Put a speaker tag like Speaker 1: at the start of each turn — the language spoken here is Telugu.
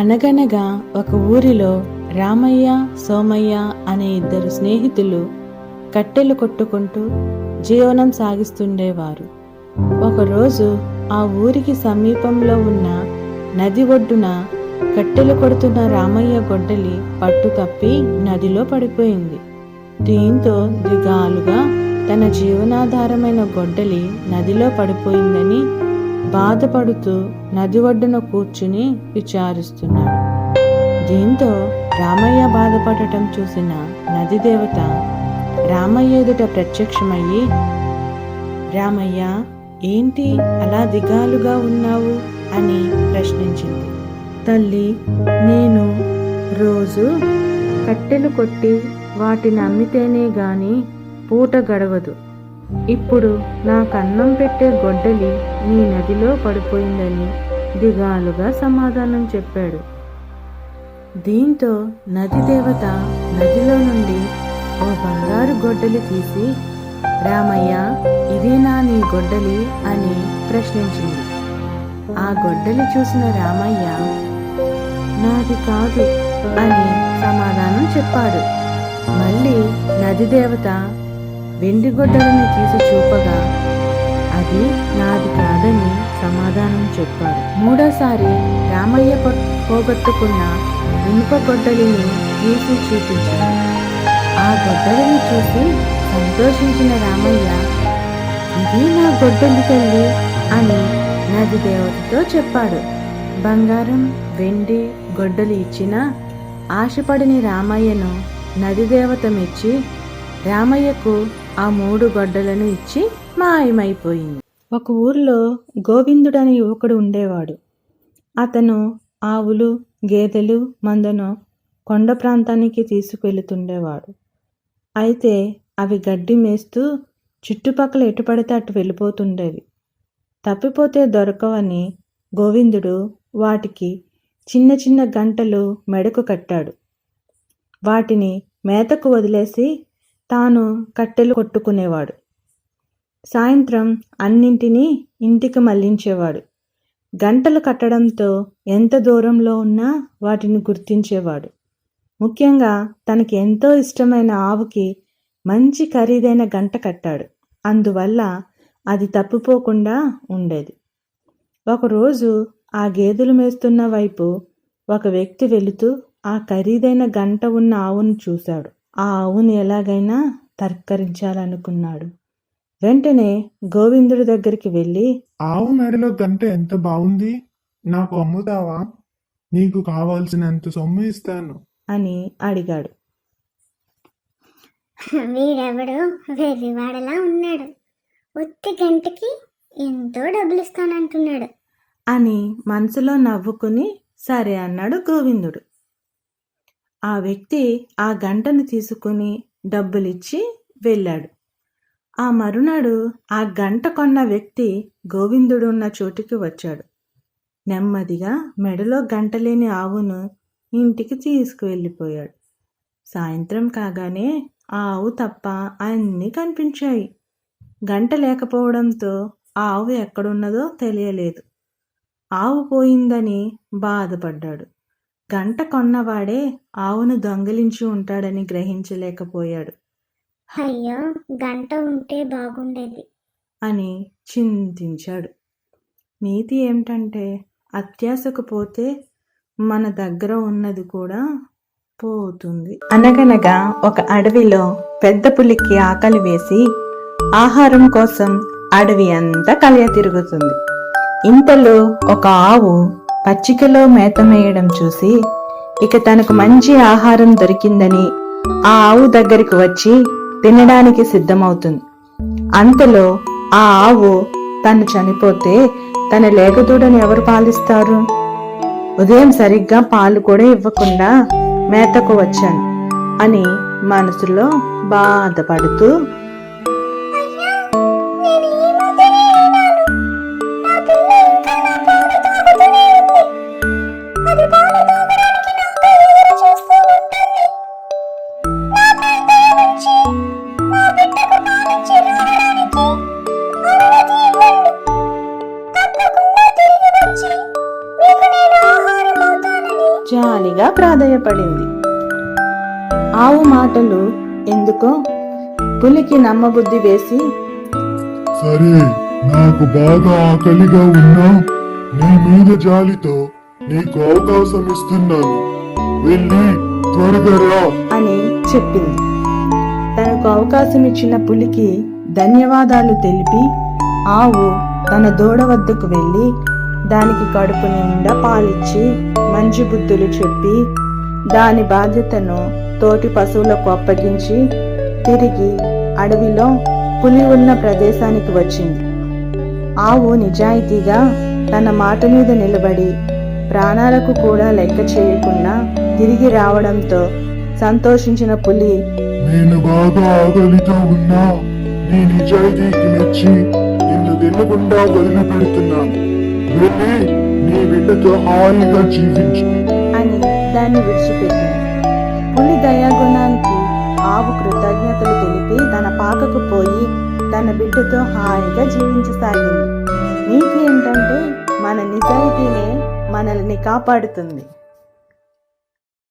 Speaker 1: అనగనగా ఒక ఊరిలో రామయ్య సోమయ్య అనే ఇద్దరు స్నేహితులు కట్టెలు కొట్టుకుంటూ జీవనం సాగిస్తుండేవారు. ఒకరోజు ఆ ఊరికి సమీపంలో ఉన్న నది ఒడ్డున కట్టెలు కొడుతున్న రామయ్య గొడ్డలి పట్టు తప్పి నదిలో పడిపోయింది. దీంతో దిగాలుగా తన జీవనాధారమైన గొడ్డలి నదిలో పడిపోయిందని బాధపడుతూ నది ఒడ్డున కూర్చుని విచారిస్తున్నాడు. దీంతో రామయ్య బాధపడటం చూసిన నది దేవత రామయ్య ఎదుట ప్రత్యక్షమయ్యి రామయ్య ఏంటి అలా దిగాలుగా ఉన్నావు? అని ప్రశ్నించింది. తల్లి నేను రోజు కట్టెలు కొట్టి వాటిని అమ్మితేనే గాని పూట గడవదు. ఇప్పుడు నా కన్నం పెట్టే గొడ్డలి నీ నదిలో పడిపోయిందని దిగాలుగా సమాధానం చెప్పాడు. దీంతో నది దేవత నదిలో నుండి ఓ బంగారు గొడ్డలి తీసి రామయ్య ఇదేనా నీ గొడ్డలి అని ప్రశ్నించింది. ఆ గొడ్డలి చూసిన రామయ్య నాది కాదు అని సమాధానం చెప్పాడు. మళ్ళీ నది దేవత వెండి గొడ్డలను తీసి చూపగా అది నాది కాదని సమాధానం చెప్పాడు. మూడోసారి రామయ్య పోగొట్టుకున్న ఇనుప గొడ్డలిని తీసి చూపించాడు. ఆ గొడ్డలిని చూసి సంతోషించిన రామయ్య ఇది నా గొడ్డలి తల్లి అని నది దేవతతో చెప్పాడు. బంగారం వెండి గొడ్డలు ఇచ్చిన ఆశపడిని రామయ్యను నది దేవత మెచ్చి రామయ్యకు ఆ మూడు గొడ్డలను ఇచ్చి మాయమైపోయింది. ఒక ఊర్లో గోవిందుడనే యువకుడు ఉండేవాడు. అతను ఆవులు గేదెలు మందను కొండ ప్రాంతానికి తీసుకువెళుతుండేవాడు అయితే అవి గడ్డి మేస్తూ చుట్టుపక్కల ఎటు పడితే అటు వెళ్ళిపోతుండేవి. తప్పిపోతే దొరకవని గోవిందుడు వాటికి చిన్న చిన్న గంటలు మెడకు కట్టాడు. వాటిని మేతకు వదిలేసి తాను కట్టెలు కొట్టుకునేవాడు. సాయంత్రం అన్నింటినీ ఇంటికి మళ్ళించేవాడు. గంటలు కట్టడంతో ఎంత దూరంలో ఉన్నా వాటిని గుర్తించేవాడు. ముఖ్యంగా తనకి ఎంతో ఇష్టమైన ఆవుకి మంచి ఖరీదైన గంట కట్టాడు. అందువల్ల అది తప్పిపోకుండా ఉండేది. ఒకరోజు ఆ గేదెలు మేస్తున్న వైపు ఒక వ్యక్తి వెళుతూ ఆ ఖరీదైన గంట ఉన్న ఆవును చూశాడు. ఆ ఆవును ఎలాగైనా తర్కరించాలనుకున్నాడు. వెంటనే గోవిందుడి దగ్గరికి వెళ్ళి
Speaker 2: ఆవు మెడలో గంట ఎంత బాగుంది నాకు అమ్ముతావా? నీకు కావాల్సినంత సొమ్ము ఇస్తాను.
Speaker 1: అని అడిగాడు.
Speaker 3: వీడెవడో వెర్రివాడలా ఉన్నాడు. ఒత్తి గంటకి ఎంతో డబ్బులు ఇస్తానంటున్నాడు
Speaker 1: అని మనసులో నవ్వుకుని సరే అన్నాడు గోవిందుడు. ఆ వ్యక్తి ఆ గంటను తీసుకుని డబ్బులిచ్చి వెళ్ళాడు. ఆ మరునాడు ఆ గంట కొన్న వ్యక్తి గోవిందుడు ఉన్న చోటుకి వచ్చాడు. నెమ్మదిగా మెడలో గంటలేని ఆవును ఇంటికి తీసుకువెళ్ళిపోయాడు. సాయంత్రం కాగానే ఆ ఆవు తప్ప అన్నీ కనిపించాయి. గంట లేకపోవడంతో ఆ ఆవు ఎక్కడున్నదో తెలియలేదు. ఆవు పోయిందని బాధపడ్డాడు. గంట కొన్నవాడే ఆవును దొంగిలించి ఉంటాడని గ్రహించలేకపోయాడు.
Speaker 3: అయ్యో గంట ఉంటే బాగుండేది.
Speaker 1: అని చింతించాడు. నీతి ఏమిటంటే అత్యాశకు పోతే మన దగ్గర ఉన్నది కూడా పోతుంది. అనగనగా ఒక అడవిలో పెద్ద పులికి ఆకలి వేసి ఆహారం కోసం అడవి అంతా కలియ తిరుగుతుంది ఇంతలో ఒక ఆవు పచ్చికలో మేత మేయడం చూసి ఇక తనకు మంచి ఆహారం దొరికిందని ఆ ఆవు దగ్గరికి వచ్చి తినడానికి సిద్ధమవుతుంది. అంతలో ఆ ఆవు తను చనిపోతే తన లేకదూడని ఎవరు పాలిస్తారు? ఉదయం సరిగ్గా పాలు కూడా ఇవ్వకుండా మేతకు వచ్చాను అని మనసులో బాధపడుతూ జాలిగా ప్రాధేయపడింది. ఆవు మాటలు ఎందుకో పులికి నమ్మబుద్ధి వేసి
Speaker 2: సరే నాకు బాగా ఆకలిగా ఉన్నా నీ మీద జాలితో నీకు అవకాశం ఇస్తున్నాను. వెళ్ళి త్వరగా రా.
Speaker 1: అని చెప్పింది. తనకు అవకాశం ఇచ్చిన పులికి ధన్యవాదాలు తెలిపి ఆవు తన దూడ వద్దకు వెళ్ళి దానికి కడుపు నిండా పాలిచ్చి మంచి బుద్ధులు చెప్పి దాని బాధ్యతను తోటి పశువులకు అప్పగించి తిరిగి అడవిలో పులి ఉన్న ప్రదేశానికి వచ్చింది. ఆవు నిజాయితీగా తన మాట మీద నిలబడి ప్రాణాలకు కూడా లెక్క చేయకుండా తిరిగి రావడంతో సంతోషించిన పులి
Speaker 2: నేను బాగా ఆకలితో ఉన్నా నీ నిజాయితీకి మెచ్చి నిన్ను తినకుండా వదిలిపెడుతున్నాను. వెళ్ళి నీ బిడ్డతో హాయిగా జీవించు.
Speaker 1: అని దాన్ని విడిచిపెట్టింది పులి దయాగుణానికి ఆవు కృతజ్ఞతలు తెలిపి తన పాకకు పోయి తన బిడ్డతో హాయిగా జీవించసాగింది. నీతి ఏంటంటే మన నిజాయితీనే మనల్ని కాపాడుతుంది.